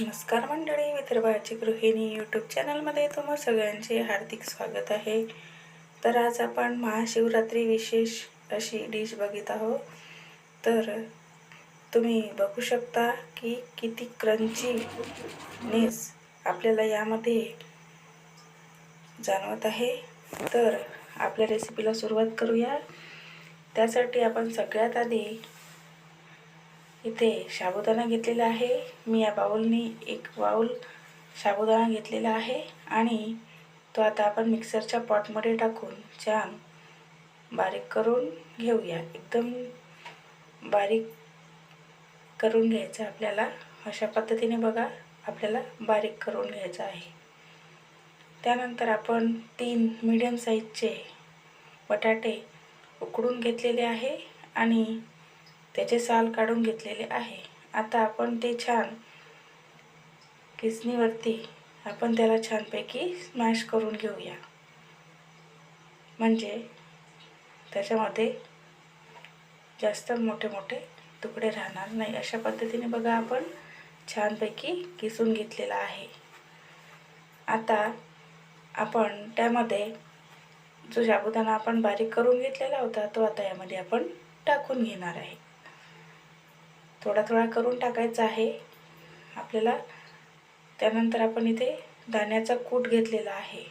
नमस्कार मंडळी विदर्भाची गृहिणी यूट्यूब चॅनलमध्ये तुम्हा सगळ्यांचे हार्दिक स्वागत आहे. तर आज आपण महाशिवरात्री विशेष अशी डिश बघित आहोत. तर तुम्ही बघू शकता की किती क्रंचीनेस आपल्याला यामध्ये जाणवत आहे. तर आपल्या रेसिपीला सुरुवात करूया. त्यासाठी आपण सगळ्यात आधी इथे साबुदाणा घेतलेला आहे. मी या बाऊलनी एक बाऊल साबुदाणा घेतलेला आहे आणि तो आता आपण मिक्सरच्या पॉटमध्ये टाकून छान बारीक करून घेऊया. एकदम बारीक करून घ्यायचं आपल्याला. अशा पद्धतीने बघा आपल्याला बारीक करून घ्यायचं आहे. त्यानंतर आपण तीन मीडियम साईजचे बटाटे उकडून घेतलेले आहे आणि त्याचे साल काढून घेतलेले आहे. आता आपण ते छान किसणीवरती आपण त्याला छानपैकी स्मॅश करून घेऊया. म्हणजे त्याच्यामध्ये जास्त मोठे मोठे तुकडे राहणार नाही. अशा पद्धतीने बघा आपण छानपैकी किसून घेतलेला आहे. आता आपण त्यामध्ये जो साबुदाणा आपण बारीक करून घेतलेला होता तो आता यामध्ये आपण टाकून घेणार आहे. थोडा थोडा करून टाकायचा आहे. आपल्याला त्यानंतर आपण इथे दाण्याचा कूट घेतलेला आहे.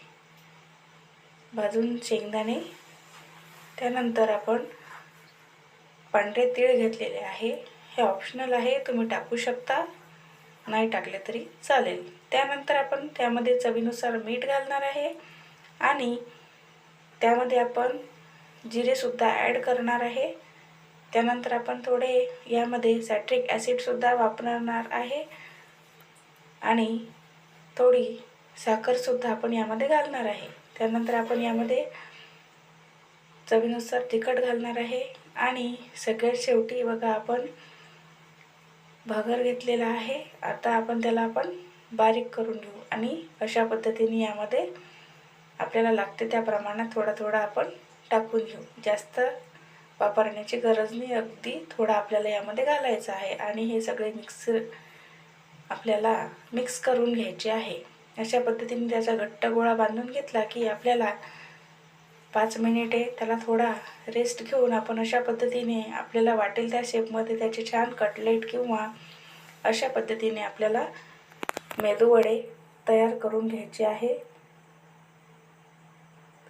भाजून शेंगदाणे. त्यानंतर आपण पांढरे तीळ घेतलेले आहे. हे ऑप्शनल आहे तुम्ही टाकू शकता. नाही टाकले तरी चालेल. त्यानंतर आपण त्यामध्ये चवीनुसार मीठ घालणार आहे. आणि त्यामध्ये आपण जिरेसुद्धा ॲड करणार आहे. त्यानंतर आपण थोडे यामध्ये सॅट्रिक ॲसिडसुद्धा वापरणार आहे. आणि थोडी साखरसुद्धा आपण यामध्ये घालणार आहे. त्यानंतर आपण यामध्ये चवीनुसार तिखट घालणार आहे. आणि सगळ्यात शेवटी बघा आपण भगर घेतलेला आहे. आता आपण त्याला आपण बारीक करून घेऊ. आणि अशा पद्धतीने यामध्ये आपल्याला लागते त्या प्रमाणात थोडा थोडा आपण टाकून घेऊ. जास्त वापरण्याची गरज नाही अगदी. थोडा आपल्याला यामध्ये घालायचं आहे आणि हे सगळे मिक्स आपल्याला मिक्स करून घ्यायचे आहे. अशा पद्धतीने त्याचा घट्ट गोळा बांधून घेतला की आपल्याला पाच मिनिटे त्याला थोडा रेस्ट घेऊन आपण अशा पद्धतीने आपल्याला वाटेल त्या शेपमध्ये त्याचे छान कटलेट किंवा अशा पद्धतीने आपल्याला मेदूवडे तयार करून घ्यायचे आहे.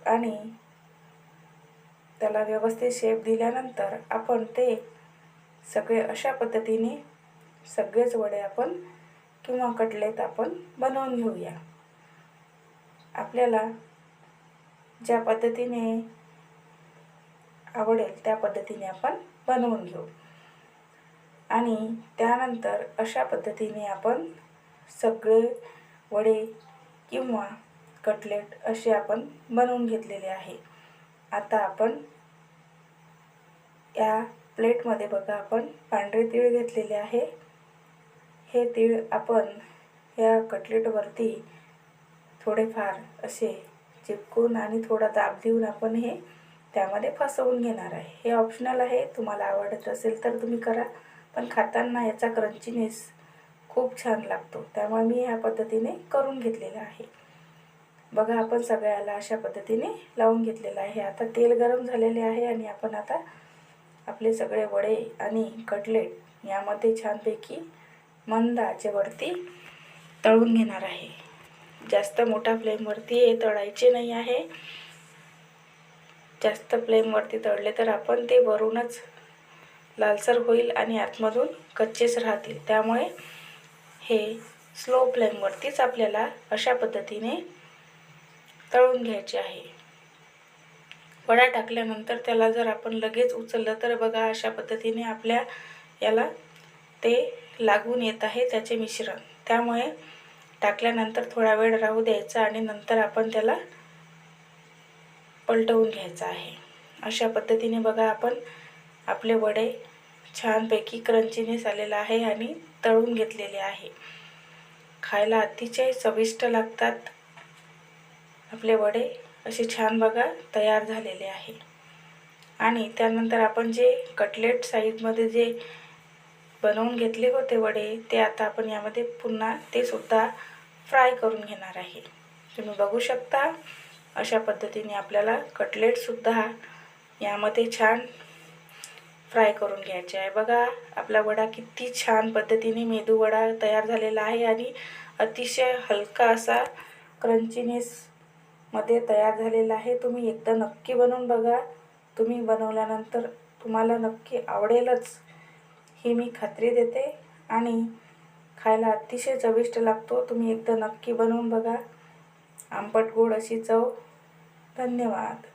आणि त्याला व्यवस्थित शेप दिल्यानंतर आपण ते सगळे अशा पद्धतीने सगळेच वडे आपण किंवा कटलेट आपण बनवून घेऊया. आपल्याला ज्या पद्धतीने आवडेल त्या पद्धतीने आपण बनवून घेऊ. आणि त्यानंतर अशा पद्धतीने आपण सगळे वडे किंवा कटलेट असे आपण बनवून घेतलेले आहे. आता आपण या प्लेटमध्ये बघा आपण पांढरे तीळ घेतलेले आहे. हे तीळ आपण या कटलेटवरती थोडेफार असे चिपकून आणि थोडा दाब देऊन आपण हे त्यामध्ये फसवून घेणार आहे. हे ऑप्शनल आहे तुम्हाला आवडत असेल तर तुम्ही करा पण खाताना याचा क्रंचीनेस खूप छान लागतो. त्यामुळे मी ह्या पद्धतीने करून घेतलेला आहे. बघा आपण सगळ्याला अशा पद्धतीने लावून घेतलेलं आहे. आता तेल गरम झालेले आहे आणि आपण आता आपले सगळे वडे आणि कटलेट यामध्ये छानपैकी मंद आचेवरती तळून घेणार आहे. जास्त मोठ्या फ्लेमवरती हे तळायचे नाही आहे. जास्त फ्लेमवरती तळले तर आपण ते वरूनच लालसर होईल आणि आतमधून कच्चेच राहतील. त्यामुळे हे स्लो फ्लेमवरतीच आपल्याला अशा पद्धतीने तळून घ्यायचे आहे. वडा टाकल्यानंतर त्याला जर आपण लगेच उचललं तर बघा अशा पद्धतीने आपल्या याला ते लागून येत आहे त्याचे मिश्रण. त्यामुळे टाकल्यानंतर थोडा वेळ राहू द्यायचा आणि नंतर आपण त्याला पलटवून घ्यायचं आहे. अशा पद्धतीने बघा आपण आपले वडे छानपैकी क्रंचीनेस आलेला आहे आणि तळून घेतलेले आहे. खायला अतिशय चविष्ट लागतात. आपले वडे असे छान बघा तयार झालेले आहे आणि त्यानंतर आपण जे कटलेट साईजमध्ये जे बनवून घेतले होते वडे ते आता आपण यामध्ये पुन्हा ते सुद्धा फ्राय करून घेणार आहे. तुम्ही बघू शकता अशा पद्धतीने आपल्याला कटलेटसुद्धा यामध्ये छान फ्राय करून घ्यायचे आहे. बघा आपला वडा किती छान पद्धतीने मेदू वडा तयार झालेला आहे आणि अतिशय हलका असा क्रंचीनेस मध्ये तयार झालेला आहे. तुम्ही एकदा नक्की बनवून बघा. तुम्ही बनवल्यानंतर तुम्हाला नक्की आवडेलच. ही मी खात्री देते. आणि खायला अतिशय चविष्ट लागतो. तुम्ही एकदा नक्की बनवून बघा. आंबट गोड अशी चव. धन्यवाद.